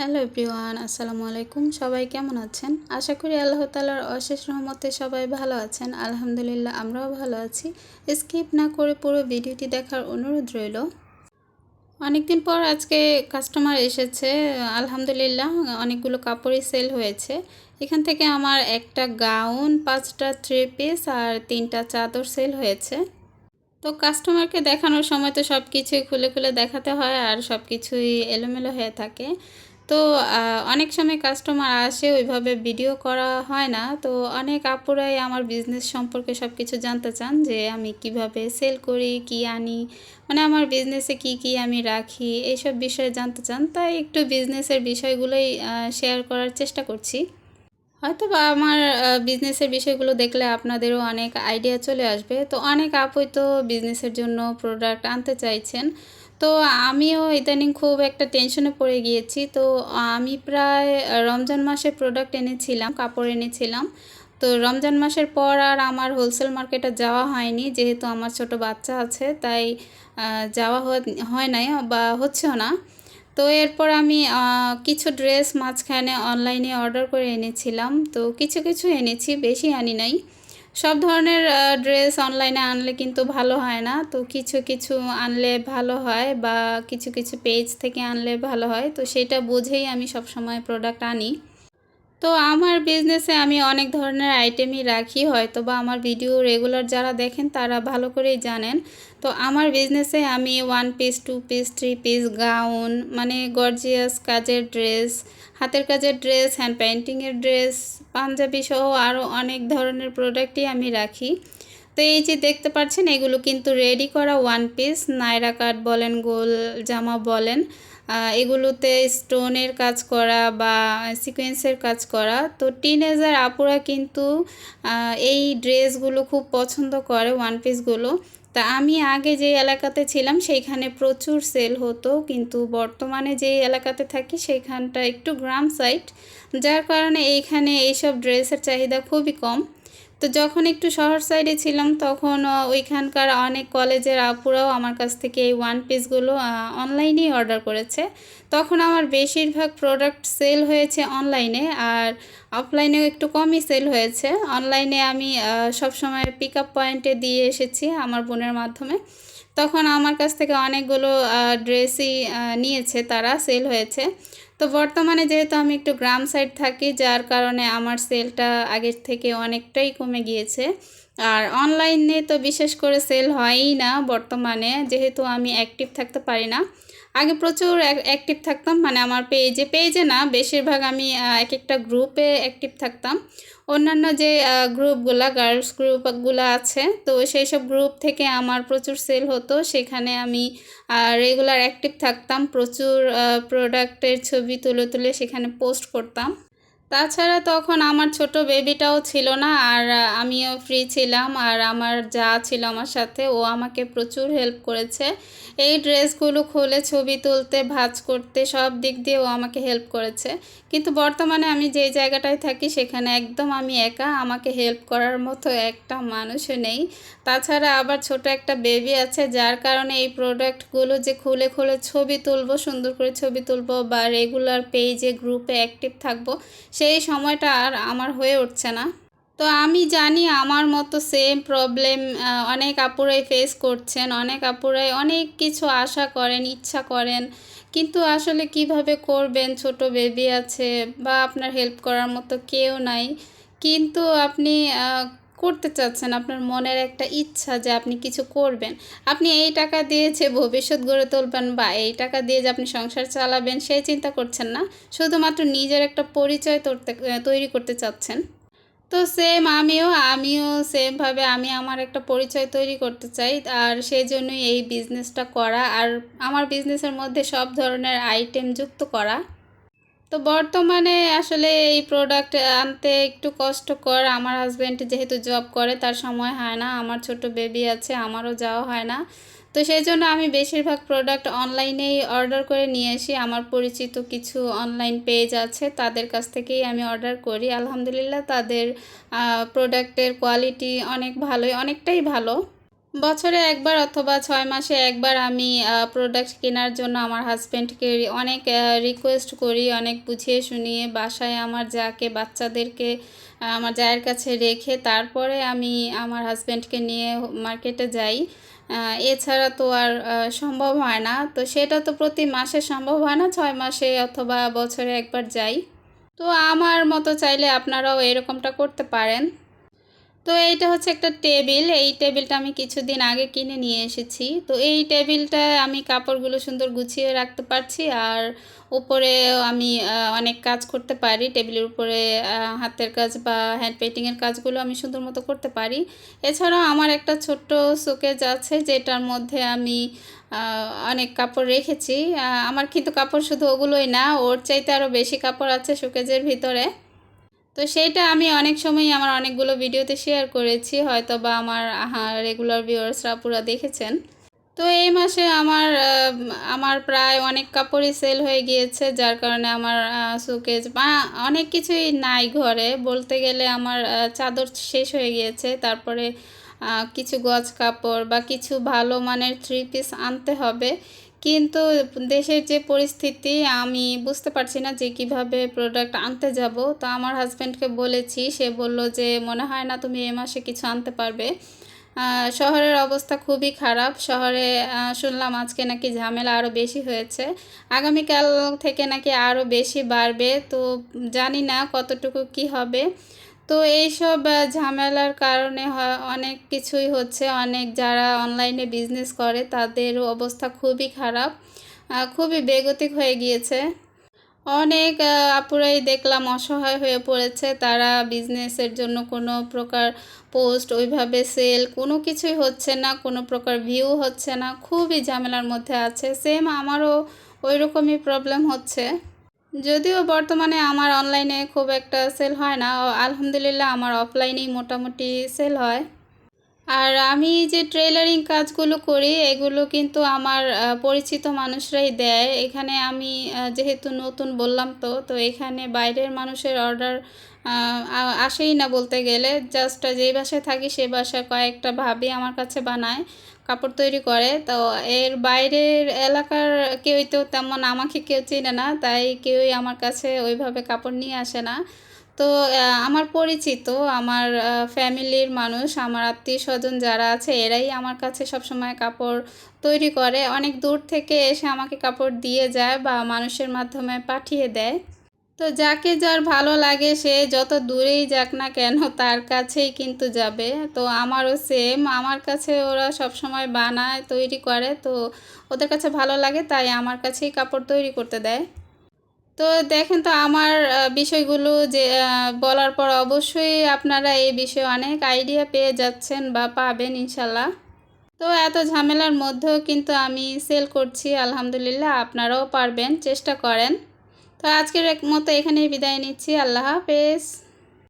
Hello everyone, আসসালামু আলাইকুম। সবাই কেমন আছেন? আশা করি আল্লাহ তালার অশেষ রহমতে সবাই ভালো আছেন। আলহামদুলিল্লাহ আমরাও ভালো আছি। স্কিপ না করে পুরো ভিডিওটি দেখার অনুরোধ রইল। অনেকদিন পর আজকে কাস্টমার এসেছে। আলহামদুলিল্লাহ, অনেকগুলো কাপড়ই সেল হয়েছে। এখান থেকে আমার একটা গাউন, পাঁচটা থ্রি পিস আর তিনটা চাদর সেল হয়েছে। তো কাস্টমারকে দেখানোর সময় তো সব কিছুই খুলে খুলে দেখাতে হয় আর সব কিছুই এলোমেলো হয়ে থাকে। তো অনেক সময় কাস্টমার আসে, ওইভাবে ভিডিও করা হয় না। তো অনেক আপুরাই আমার বিজনেস সম্পর্কে সব কিছু জানতে চান যে আমি কীভাবে সেল করি, কি আনি মানে আমার বিজনেসে কি কি আমি রাখি, এইসব বিষয়ে জানতে চান। তাই একটু বিজনেসের বিষয়গুলোই শেয়ার করার চেষ্টা করছি। হয়তো বা আমার বিজনেসের বিষয়গুলো দেখলে আপনাদেরও অনেক আইডিয়া চলে আসবে। তো অনেক আপুই তো বিজনেসের জন্য প্রোডাক্ট আনতে চাইছেন। তো আমিও ইদানিং খুব একটা টেনশনে পড়ে গিয়েছি। তো আমি প্রায় রমজান মাসে প্রোডাক্ট এনেছিলাম, কাপড় এনেছিলাম। তো রমজান মাসের পর আর আমার হোলসেল মার্কেটে যাওয়া হয়নি, যেহেতু আমার ছোট বাচ্চা আছে, তাই যাওয়া হয় নাই বা হচ্ছেও না। তো এরপর আমি কিছু ড্রেস মাঝখানে অনলাইনে অর্ডার করে এনেছিলাম। তো কিছু কিছু এনেছি, বেশি আনি নাই। সব ধরনের ড্রেস অনলাইনে আনলে কিন্তু ভালো হয় না। তো কিছু কিছু আনলে ভালো হয় বা কিছু কিছু পেজ থেকে আনলে ভালো হয়। তো সেটা বুঝেই আমি সব সময় প্রোডাক্ট আনি। তো আমার বিজনেসে আমি অনেক ধরনের আইটেমই রাখি হয়তো বা আমার ভিডিও রেগুলার যারা দেখেন তারা ভালো করেই জানেন। তো আমার বিজনেসে আমি one piece two piece three piece gown মানে গর্জিয়াস কাজের ড্রেস হাতের কাজের ড্রেস হ্যান্ড পেন্টিংয়ের ড্রেস পাঞ্জাবি সহ আরও অনেক ধরনের প্রোডাক্টই আমি রাখি। তো এই যে দেখতে পাচ্ছেন এগুলো কিন্তু রেডি করা ওয়ান পিস নায়রা কাট বলেন, গোল জামা বলেন। এগুলোতে স্টোনের কাজ করা বা সিকোয়েন্সের কাজ করা। তো টিনেজার আপুরা কিন্তু এই ড্রেসগুলো খুব পছন্দ করে ওয়ান পিসগুলো তা আমি আগে যে এলাকাতে ছিলাম, সেইখানে প্রচুর সেল হতো। কিন্তু বর্তমানে যে এলাকাতে থাকি, সেইখানটা একটু গ্রাম সাইট যার কারণে এইখানে এইসব ড্রেসের চাহিদা খুবই কম। তো যখন একটু শহর সাইডে ছিলাম, তখন ওইখানকার অনেক কলেজের আপুরাও আমার কাছ থেকে এই ওয়ান পিসগুলো অনলাইনেই অর্ডার করেছে। তখন আমার বেশিরভাগ প্রোডাক্ট সেল হয়েছে অনলাইনে আর অফলাইনেও একটু কমই সেল হয়েছে। অনলাইনে আমি সবসময় পিক আপ পয়েন্টে দিয়ে এসেছি আমার বোনের মাধ্যমে। তখন আমার কাছ থেকে অনেকগুলো ড্রেসই নিয়েছে, তারা সেল হয়েছে। তো বর্তমানে যেহেতু আমি একটু গ্রাম সাইড থাকি, যার কারণে আমার সেলটা আগের থেকে অনেকটাই কমে গিয়েছে। আর অনলাইনে তো বিশেষ করে সেল হয়ই না বর্তমানে, যেহেতু আমি অ্যাক্টিভ থাকতে পারি না। আগে প্রচুর অ্যাক্টিভ থাকতাম মানে আমার পেজে পেজে না, বেশিরভাগ আমি এক একটা গ্রুপে অ্যাক্টিভ থাকতাম। অন্যান্য যে গ্রুপগুলা গার্লস গ্রুপগুলো আছে, তো সেই সব গ্রুপ থেকে আমার প্রচুর সেল হতো। সেখানে আমি রেগুলার অ্যাক্টিভ থাকতাম, প্রচুর প্রোডাক্টের ছবি তুলে তুলে সেখানে পোস্ট করতাম। তাছাড়া তখন আমার ছোট বেবিটাও ছিল না, আর আমিও ফ্রি ছিলাম, আর আমার যা ছিল আমার সাথে, ও আমাকে প্রচুর হেল্প করেছে। এই ড্রেসগুলো খুলে, ছবি তুলতে, ভাজ করতে, সব দিক দিয়ে ও আমাকে হেল্প করেছে। কিন্তু বর্তমানে আমি যে জায়গাটায় থাকি, সেখানে একদম আমি একা, আমাকে হেল্প করার মতো একটা মানুষও নেই। তাছাড়া আবার ছোট একটা বেবি আছে, যার কারণে এই প্রোডাক্টগুলো যে খুলে খুলে ছবি তুলবো, সুন্দর করে ছবি তুলবো, বা রেগুলার পেজে গ্রুপে অ্যাক্টিভ থাকব সেই সময়টা আর আমার হয়ে উঠছে না। তো আমি জানি আমার মতো সেম প্রবলেম অনেক আপুরাই ফেস করছেন, অনেক আপুরাই অনেক কিছু আশা করেন, ইচ্ছা করেন। কিন্তু আসলে কীভাবে করবেন? ছোট বেবি আছে বা আপনার হেল্প করার মতো কেউ নাই। কিন্তু আপনি করতে চাচ্ছেন, আপনার মনের একটা ইচ্ছা যে আপনি কিছু করবেন। আপনি এই টাকা দিয়ে যে ভবিষ্যৎ গড়ে তুলবেন বা এই টাকা দিয়ে যে আপনি সংসার চালাবেন সেই চিন্তা করছেন না। শুধুমাত্র নিজের একটা পরিচয় তৈরি করতে চাচ্ছেন। তো সেম আমিও আমিও সেমভাবে আমি আমার একটা পরিচয় তৈরি করতে চাই। আর সেই জন্যই এই বিজনেসটা করা আর আমার বিজনেসের মধ্যে সব ধরনের আইটেম যুক্ত করা। তো বর্তমানে আসলে এই প্রোডাক্ট আনতে একটু কষ্টকর। আমার হাজব্যান্ড যেহেতু জব করে, তার সময় হয় না। আমার ছোট বেবি আছে, আমারও যাওয়া হয় না। তো সেই জন্য আমি বেশিরভাগ প্রোডাক্ট অনলাইনেই অর্ডার করে নিয়ে আসি। আমার পরিচিত কিছু অনলাইন পেজ আছে, তাদের কাছ থেকেই আমি অর্ডার করি। আলহামদুলিল্লাহ তাদের প্রোডাক্টের কোয়ালিটি অনেক ভালোই, অনেকটাই ভালো। বছরে একবার অথবা ছয় মাসে একবার আমি প্রোডাক্ট কেনার জন্য আমার হাজব্যান্ডকে অনেক রিকোয়েস্ট করি, অনেক বুঝিয়ে শুনিয়ে বাসায় আমার যাকে বাচ্চাদেরকে আমার জায়ের কাছে রেখে তারপরে আমি আমার হাজব্যান্ডকে নিয়ে মার্কেটে যাই। এছাড়া তো আর সম্ভব হয় না। তো সেটা তো প্রতি মাসে সম্ভব হয় না, ছয় মাসে অথবা বছরে একবার যাই। তো আমার মতো চাইলে আপনারাও এরকমটা করতে পারেন। তো এইটা হচ্ছে একটা টেবিল। এই টেবিলটা আমি কিছুদিন আগে কিনে নিয়ে এসেছি। তো এই টেবিলটা আমি কাপড়গুলো সুন্দর গুছিয়ে রাখতে পারছি আর উপরে আমি অনেক কাজ করতে পারি। টেবিলের উপরে হাতের কাজ বা হ্যান্ড পেন্টিংয়ের কাজগুলো আমি সুন্দর মতো করতে পারি। এছাড়াও আমার একটা ছোট্ট শোকেজ আছে যেটার মধ্যে আমি অনেক কাপড় রেখেছি। আমার কিন্তু কাপড় শুধু ওগুলোই না, ওর চাইতে আরও বেশি কাপড় আছে শোকেজের ভিতরে। তো সেইটা আমি অনেক সময় আমার অনেকগুলো ভিডিওতে শেয়ার করেছি হয়তো বা আমার রেগুলার ভিউয়ার্সরা পুরো দেখেছেন। তো এই মাসে আমার আমার প্রায় অনেক কাপড়ই সেল হয়ে গিয়েছে, যার কারণে আমার সুকেজ বা অনেক কিছুই নাই ঘরে। বলতে গেলে আমার চাদর শেষ হয়ে গিয়েছে, তারপরে কিছু গজ কাপড় বা কিছু ভালো মানের থ্রি পিস আনতে হবে। কিন্তু দেশের যে পরিস্থিতি, আমি বুঝতে পারছি না যে কীভাবে প্রোডাক্ট আনতে যাব। তো আমার হাজব্যান্ডকে বলেছি, সে বলল যে, মনে হয় না তুমি এ মাসে কিছু আনতে পারবে। শহরের অবস্থা খুবই খারাপ। শহরে শুনলাম আজকে নাকি ঝামেলা আরও বেশি হয়েছে। আগামীকাল থেকে নাকি আরও বেশি বাড়বে। তো জানি না কতটুকু কি হবে। তো এইসব ঝামেলার কারণে অনেক কিছুই হচ্ছে। অনেক যারা অনলাইনে বিজনেস করে, তাদের অবস্থা খুবই খারাপ খুবই বেগতিক হয়ে গিয়েছে। অনেক আপুরাই দেখলাম অসহায় হয়ে পড়েছে। তারা বিজনেসের জন্য কোনো প্রকার পোস্ট ওইভাবে সেল কোনো কিছুই হচ্ছে না, কোনো প্রকার ভিউ হচ্ছে না। খুবই ঝামেলার মধ্যে আছে। সেম আমারও ওই রকমই প্রবলেম হচ্ছে। যদিও বর্তমানে আমার অনলাইনে খুব একটা সেল হয় না। আলহামদুলিল্লাহ আমার অফলাইনেই মোটামুটি সেল হয়। আর আমি যে ট্রেলারিং কাজগুলো করি, এগুলো কিন্তু আমার পরিচিত মানুষরাই দেয়। এখানে আমি যেহেতু নতুন বললাম তো তো এখানে বাইরের মানুষের অর্ডার আসেই না বলতে গেলে। জাস্ট যেই বাসায় থাকি সেই বাসায় কয়েকটা ভাবি আমার কাছে বানায়, কাপড় তৈরি করে। তো এর বাইরের এলাকার কেউই তো তেমন আমাকে কেউ চেনে না, তাই কেউই আমার কাছে ওইভাবে কাপড় নিয়ে আসে না। তো আমার পরিচিত, আমার ফ্যামিলির মানুষ, আমার আত্মীয় স্বজন যারা আছে, এরাই আমার কাছে সবসময় কাপড় তৈরি করে। অনেক দূর থেকে এসে আমাকে কাপড় দিয়ে যায় বা মানুষের মাধ্যমে পাঠিয়ে দেয়। তো, যাকে যার ভালো লাগে, সে যত দূরেই যাক না কেন, তার কাছেই কিন্তু যাবে। তো, আমারও সেম আমার কাছে ওরা সব সময় বানায়, তৈরি করে। তো, ওদের কাছে ভালো লাগে, তাই আমার কাছেই কাপড় তৈরি করতে দেয়। তো দেখেন তো আমার বিষয়গুলো যে বলার পর অবশ্যই আপনারা এই বিষয়ে অনেক আইডিয়া পেয়ে যাচ্ছেন বা পাবেন ইনশাল্লাহ। তো এত ঝামেলার মধ্যেও কিন্তু আমি সেল করছি, আলহামদুলিল্লাহ আপনারাও পারবেন, চেষ্টা করেন। তো আজকের মতো এখানেই বিদায় নিচ্ছি, আল্লাহ হাফেজ।